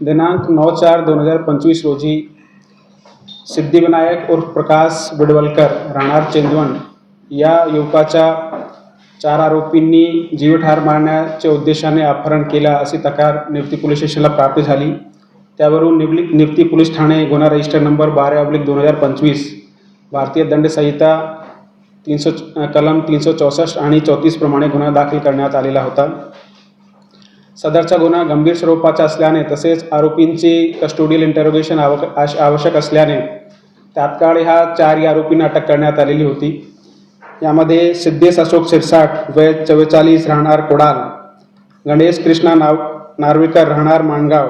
दिनांक नऊ चार दोन हजार पंचवीस रोजी सिद्धिविनायक उर्फ प्रकाश बिडवलकर राहणार चेंदवण या युवकाच्या चार आरोपींनी जीवठार मारण्याच्या उद्देशाने अपहरण केला अशी तक्रार निवती पोलीस स्टेशनला प्राप्त झाली. त्यावरून निवली निवती पोलीस ठाणे गुन्हा रजिस्टर नंबर बारा ऑब्लिक दोन हजार पंचवीस भारतीय दंड संहिता तीनशे कलम तीनशे चौसष्ट आणि चौतीस प्रमाणे गुन्हा दाखल करण्यात आलेला होता. सदरचा गुन्हा गंभीर स्वरूपाचा असल्याने तसेच आरोपींची कस्टोडियल इंटरोगेशन आव आश- आवश्यक असल्याने तात्काळ ह्या चारही आरोपींना अटक करण्यात आलेली होती. यामध्ये सिद्धेश अशोक शिरसाट वय चव्वेचाळीस राहणार कोडाल गणेश कृष्णा नाव नार्वेकर राहणार माणगाव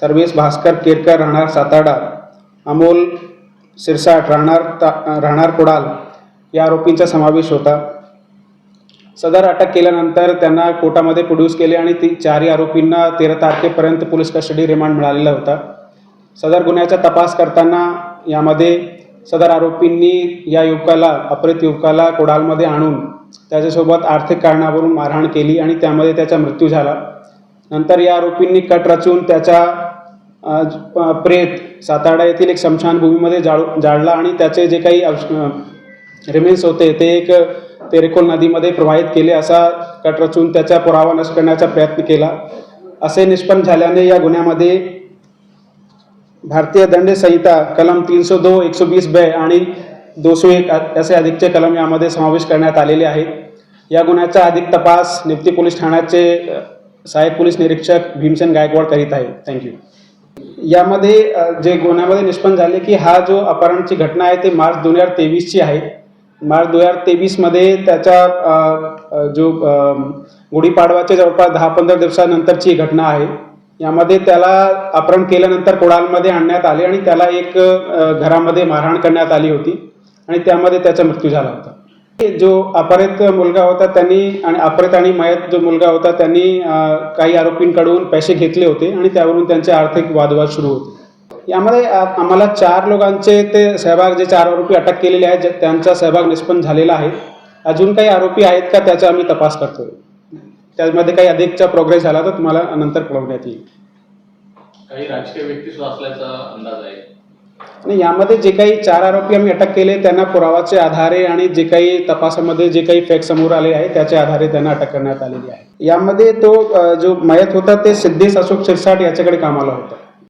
सर्वेश भास्कर केरकर राहणार साताडा अमोल शिरसाट राहणार ता राहणार कोडाल या आरोपींचा समावेश होता. सदर अटक केल्यानंतर त्यांना कोर्टामध्ये प्रोड्यूस केले आणि ती चारही आरोपींना तेरा तारखेपर्यंत पोलीस कस्टडी रिमांड मिळालेला होता. सदर गुन्ह्याचा तपास करताना यामध्ये सदर आरोपींनी या युवकाला अपहृत युवकाला कोडालमध्ये आणून त्याच्यासोबत आर्थिक कारणावरून मारहाण केली आणि त्यामध्ये त्याचा मृत्यू झाला. नंतर या आरोपींनी कट रचून त्याचा प्रेत सातारा येथील एक स्मशानभूमीमध्ये जाळू जाळला आणि त्याचे जे काही रिमेन्स होते ते एक तेरेखोल नदीमध्ये प्रवाहित केले असा कट रचून त्याचा पुरावा नष्ट करण्याचा प्रयत्न केला. असे निष्पन्न झाल्याने या गुन्ह्यामध्ये भारतीय दंड संहिता कलम तीनशे दो एकशे वीस बे आणि दोनशे एक असे अधिकचे कलम यामध्ये समावेश करण्यात आलेले आहेत. या गुन्ह्याचा अधिक तपास निफ्ती पोलीस ठाण्याचे सहाय्यक पोलीस निरीक्षक भीमसेन गायकवाड करीत आहे थँक्यू यामध्ये जे गुन्ह्यामध्ये निष्पन्न झाले की हा जो अपहरणची घटना आहे ते मार्च दोन हजार तेवीसची आहे. मार्च दोन हजार तेवीसमध्ये त्याच्या जो गुढीपाडवाच्या जवळपास दहा पंधरा दिवसानंतरची ही घटना आहे. यामध्ये त्याला अपहरण केल्यानंतर कोडालमध्ये आणण्यात आले आणि त्याला एक घरामध्ये मारहाण करण्यात आली होती आणि त्यामध्ये त्याचा मृत्यू झाला होता. जो अपहरित मुलगा होता त्यांनी आणि अपहरित आणि मयत जो मुलगा होता त्यांनी काही आरोपींकडून पैसे घेतले होते आणि त्यावरून त्यांचे आर्थिक वादवाद सुरू होते. यामध्ये आम्हाला चार लोकांचे ते सहभाग जे चार आरोपी अटक केलेले आहेत त्यांचा सहभाग निष्पन्न झालेला आहे. अजून काही आरोपी आहेत का त्याचा आम्ही तपास करतोय. त्यामध्ये काही अधिकचा प्रोग्रेस झाला तर तुम्हाला नंतर कळवण्यात येईल. काही राजकीय व्यक्ती असल्याचा अंदाज आहे? आणि यामध्ये जे काही चार आरोपी आम्ही अटक केले त्यांना पुरावाचे आधारे आणि जे काही तपासामध्ये जे काही फॅक्ट समोर आले आहे त्याच्या आधारे त्यांना अटक करण्यात आलेली आहे. यामध्ये तो जो मयत होता ते सिद्धेश अशोक शिरसाट याच्याकडे कामाला होता.